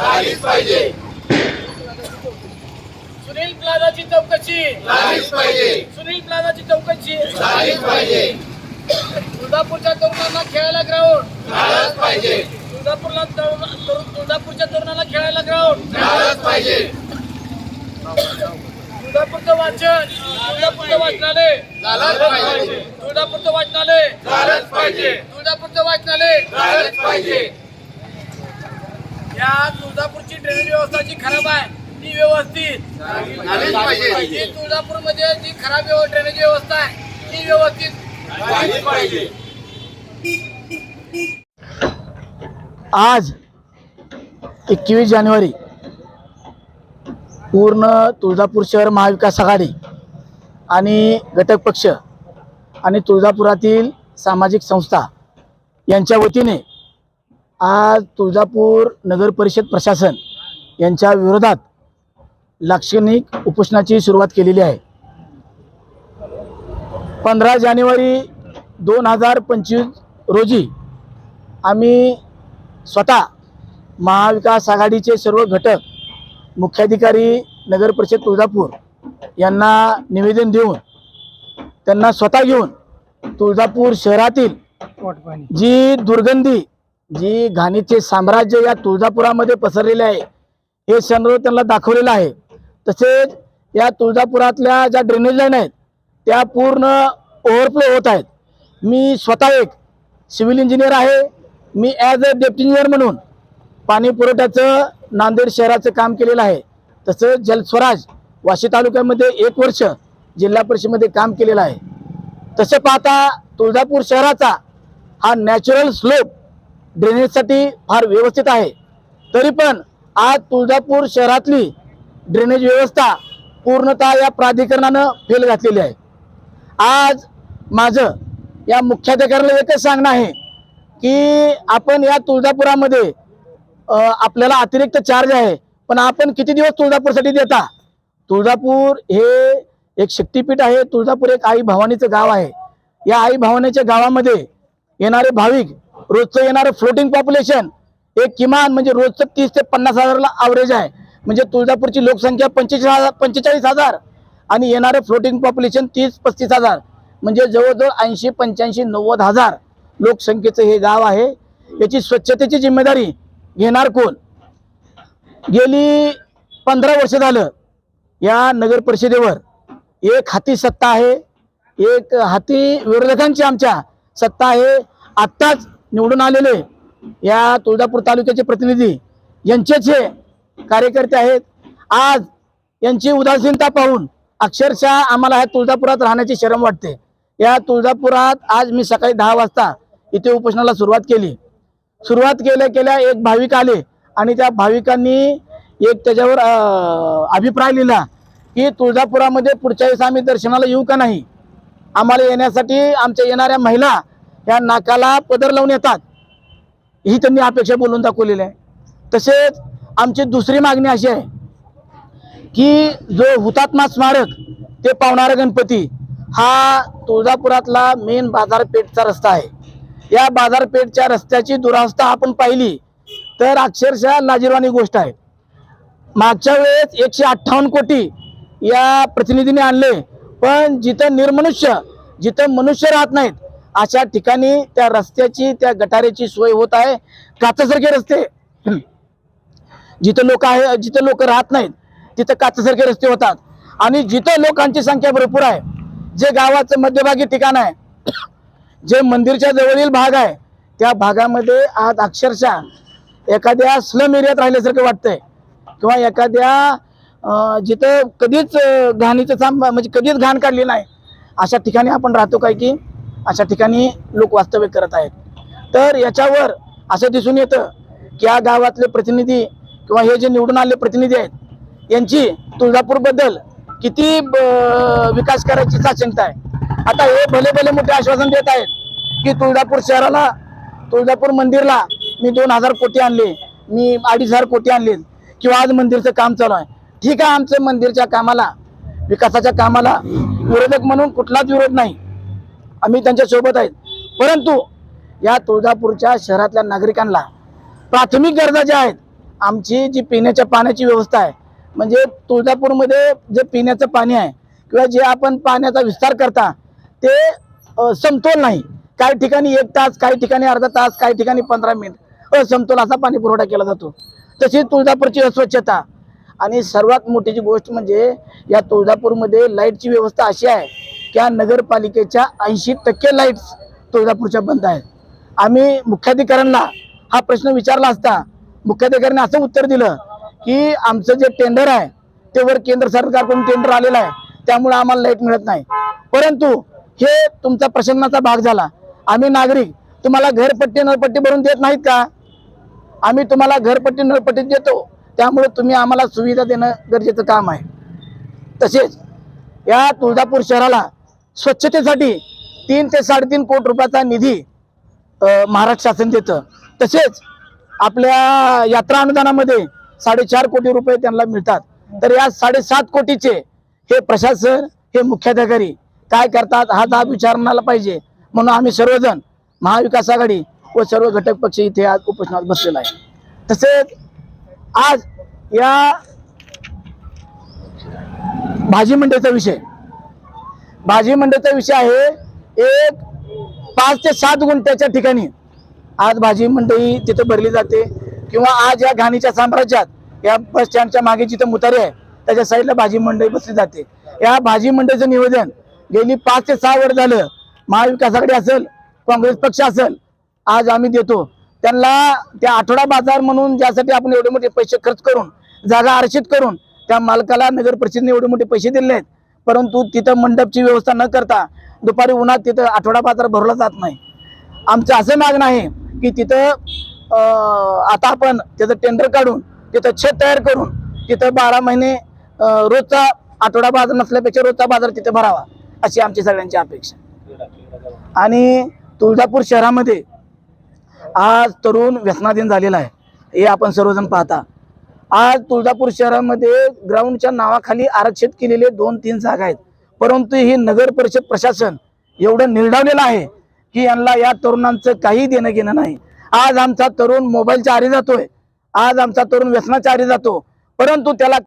झालीच पाहिजे. सुनील प्लाझाची चौकशी. झालीच पाहिजे. सुनील प्लाझाची चौकशी. झालीच पाहिजे. तुळजापूरच्या तरुणांना खेळायला ग्राउंड झालंच पाहिजे. तुळजापूरला तरुण- तुळजापूरच्या तरुणांना खेळायला ग्राउंड झालंच पाहिजे. तुळजापूरचं वाचन. तुळजापूरचं वाचनालय. झालंच पाहिजे. तुळजापूरचं वाचनालय. झालंच पाहिजे. तुळजापूरचं वाचनालय. झालंच पाहिजे. या तुळजापूरची ड्रेनेज व्यवस्था जी खराब आहे ती व्यवस्थित. झालीच पाहिजे. जी तुळजापूरमध्ये जी खराब व्यव- ड्रेनेज व्यवस्था आहे ती व्यवस्थित. झालीच पाहिजे. आज एकवीस जानेवारी पूर्ण तुळजापूर शहर महाविकास आघाडी आणि घटक पक्ष आणि तुळजापुरातील सामाजिक संस्था यांच्या वतीने आज तुळजापूर नगर परिषद प्रशासन यांच्या विरोधात लाक्षणिक उपोषणाची सुरुवात केलेली आहे. पंधरा जानेवारी दोन हजार पंचवीस रोजी आम्ही स्वतः महाविकास आघाडीचे सर्व घटक मुख्याधिकारी नगर परिषद तुळजापूर यांना निवेदन देऊन त्यांना स्वतः घेऊन तुळजापूर शहरातील जी दुर्गंधी जी घाणीचे साम्राज्य या तुळजापुरामध्ये पसरलेले आहे हे सर्व त्यांना दाखवलेलं आहे. तसेच या तुळजापुरातल्या ज्या ड्रेनेज लाईन आहेत त्या पूर्ण ओव्हरफ्लो होत आहेत. मी स्वतः एक सिव्हिल इंजिनियर आहे. मी ॲज अ डेप्टी इंजिनियर म्हणून पाणी पुरवठ्याचं नांदेड शहराचं काम केलेलं आहे. तसंच जलस्वराज वाशी तालुक्यामध्ये एक वर्ष जिल्हा परिषदेमध्ये काम केलेलं आहे. तसे पाहता तुळजापूर शहराचा हा नॅचरल स्लोप ड्रेनेजसाठी फार व्यवस्थित आहे. तरी पण आज तुळजापूर शहरातली ड्रेनेज व्यवस्था पूर्णतः या प्राधिकरणानं फेल घातलेली आहे. आज माझं या मुख्याधिकाऱ्याला एकच सांगणं आहे की आपण या तुळजापुरामध्ये आपल्याला अतिरिक्त चार्ज आहे पण आपण किती दिवस तुळजापूरसाठी देता? तुळजापूर हे एक शक्तीपीठ आहे तुळजापूर एक आई भवानीचं गाव आहे. या आई भवानीच्या गावामध्ये येणारे भाविक रोजचं येणारं फ्लोटिंग पॉप्युलेशन एक किमान म्हणजे रोजचं तीस ते पन्नास हजारला ॲव्हरेज आहे. म्हणजे तुळजापूरची लोकसंख्या पंचेचाळीस हजार पंचेचाळीस हजार आणि येणारे फ्लोटिंग पॉप्युलेशन तीस पस्तीस हजार. म्हणजे जवळजवळ ऐंशी पंच्याऐंशी नव्वद हजार लोकसंख्येचं हे गाव आहे. याची स्वच्छतेची जिम्मेदारी घेणार कोण? गेली पंधरा वर्ष झालं या नगर परिषदेवर. एक हाती सत्ता आहे एक हाती विरोधकांची आमच्या सत्ता आहे. आत्ताच निवडून आलेले या तुळजापूर तालुक्याचे प्रतिनिधी यांचेच हे कार्यकर्ते आहेत. आज यांची उदासीनता पाहून अक्षरशः आम्हाला ह्या तुळजापुरात राहण्याची शरम वाटते. या तुळजापुरात आज मी सकाळी दहा वाजता इथे उपोषणाला सुरुवात केली. सुरुवात केल्या केल्या एक भाविक आले आणि त्या भाविकांनी एक त्याच्यावर अभिप्राय लिहिला की तुळजापुरामध्ये पुढच्या वेळेस आम्ही दर्शनाला येऊ का नाही? आम्हाला येण्यासाठी आमच्या येणाऱ्या महिला या नाकाला पदर लावून येतात. ही त्यांनी अपेक्षा बोलून दाखवलेली आहे. तसेच आमची दुसरी मागणी अशी आहे की जो हुतात्मा स्मारक ते पावणारा गणपती हा तुळजापुरातला मेन बाजारपेठचा रस्ता आहे. या बाजारपेठच्या रस्त्याची दुरावस्था आपण पाहिली तर अक्षरशः लाजीरवाणी गोष्ट आहे. मागच्या वेळेस एकशे अठ्ठावन्न कोटी या प्रतिनिधीने आणले पण जिथं निर्मनुष्य जिथं मनुष्य राहत नाहीत अशा ठिकाणी त्या रस्त्याची त्या गटाराची सोय होत आहे. काचासारखे रस्ते. जिथं लोक आहे जिथं लोक राहत नाहीत तिथं काचासारखे रस्ते होतात. आणि जिथं लोकांची संख्या भरपूर आहे जे गावाचं मध्यभागी ठिकाण आहे जे मंदिरच्या जवळील भाग आहे त्या भागामध्ये आज अक्षरशः एखाद्या स्लम एरियात राहिल्यासारखं वाटतंय. किंवा एखाद्या जिथं कधीच घाणीचं थांब म्हणजे कधीच घाण काढली नाही अशा ठिकाणी आपण राहतो काय की अशा ठिकाणी लोक वास्तव्य करत आहेत. तर याच्यावर असं दिसून येतं की या गावातले प्रतिनिधी किंवा हे जे निवडून आलेले प्रतिनिधी आहेत यांची तुळजापूरबद्दल किती ब- विकास करायची साशंकता आहे. आता हे भले भले मोठे आश्वासन देत आहेत की तुळजापूर शहराला तुळजापूर मंदिरला मी दोन हजार कोटी आणले मी अडीच हजार कोटी आणले किंवा आज मंदिरचं काम चालू आहे. ठीक आहे आमचं मंदिरच्या कामाला विकासाच्या कामाला विरोधक म्हणून कुठलाच विरोध नाही. आम्ही त्यांच्यासोबत आहेत. परंतु या तुळजापूरच्या शहरातल्या नागरिकांना प्राथमिक गरजा ज्या आहेत आमची जी पिण्याच्या पाण्याची व्यवस्था आहे म्हणजे तुळजापूरमध्ये जे पिण्याचं पाणी आहे किंवा जे आपण पाण्याचा विस्तार करता ते समतोल नाही. काही ठिकाणी एक तास काही ठिकाणी अर्धा तास काही ठिकाणी पंधरा मिनिट. असमतोल असा पाणी पुरवठा केला जातो. तशी तुळजापूरची अस्वच्छता. आणि सर्वात मोठीची गोष्ट म्हणजे या तुळजापूरमध्ये लाईटची व्यवस्था अशी आहे त्या या नगरपालिकेच्या ऐंशी टक्के लाईट्स तुळजापूरच्या बंद आहेत. आम्ही मुख्याधिकाऱ्यांना हा प्रश्न विचारला असता मुख्याधिकाऱ्यांनी असं उत्तर दिलं की आमचं जे टेंडर आहे ते वर केंद्र सरकारकडून टेंडर आलेलं आहे. त्यामुळे आम्हाला लाइट मिळत नाही. परंतु हे तुमचा प्रशासनाचा भाग झाला. आम्ही नागरिक तुम्हाला घरपट्टी नळपट्टी भरून देत नाहीत का? आम्ही तुम्हाला घरपट्टी नळपट्टी देतो. त्यामुळे तुम्ही आम्हाला सुविधा देणं गरजेचं काम आहे. तसेच या तुळजापूर शहराला स्वच्छतेसाठी तीन ते साडेतीन कोटी रुपयाचा निधी महाराष्ट्र शासन देतं. तसेच आपल्या यात्रा अनुदानामध्ये साडेचार कोटी रुपये त्यांना मिळतात. तर या साडेसात कोटीचे हे प्रशासन हे मुख्याधिकारी काय करतात हा दाब विचारणाला पाहिजे. म्हणून आम्ही सर्वजण महाविकास आघाडी व सर्व घटक पक्ष इथे आज उपोषणात बसलेला आहे. तसेच आज या भाजी मंडईचा विषय भाजी मंडईचा विषय आहे. एक पाच ते सात गुंठ्याच्या ठिकाणी आज भाजी मंडई तिथं भरली जाते. किंवा आज या घाणीच्या साम्राज्यात या बस स्टँडच्या मागे जिथं मुतारी आहे त्याच्या साईडला भाजी मंडई बसली जाते. या भाजी मंडईचं निवेदन गेली पाच ते सहा वर्ष झालं. महाविकासाकडे असेल काँग्रेस पक्ष असेल आज आम्ही देतो. त्यांना त्या आठवडा बाजार म्हणून ज्यासाठी आपण एवढे मोठे पैसे खर्च करून जागा आरक्षित करून त्या मालकाला नगर परिषदेने एवढे मोठे पैसे दिले आहेत. परंतु तिथं मंडपची व्यवस्था न करता दुपारी उन्हात तिथं आठवडा बाजार भरला जात नाही. आमचं असं मागणं आहे की तिथं आता आपण त्याचं टेंडर काढून तिथं छत तयार करून तिथं बारा महिने रोजचा आठवडा बाजार नसल्यापेक्षा रोजचा बाजार तिथे भरावा अशी आमची सगळ्यांची अपेक्षा. आणि तुळजापूर शहरामध्ये आज तरुण व्यसनाधीन झालेला आहे. हे आपण सर्वजण पाहता. आज तुळजापूर शहरामध्ये ग्राउंडच्या नावाखाली आरक्षित केलेले दोन तीन जागा आहेत. परंतु ही नगर परिषद प्रशासन एवढं निर्डावलेलं आहे की यांना या तरुणांचं काही देणं घेणं नाही. आज आमचा तरुण मोबाईलच्या आरी जातोय. आज आमचा तरुण व्यसनाच्या आरी जातो. परंतु त्याला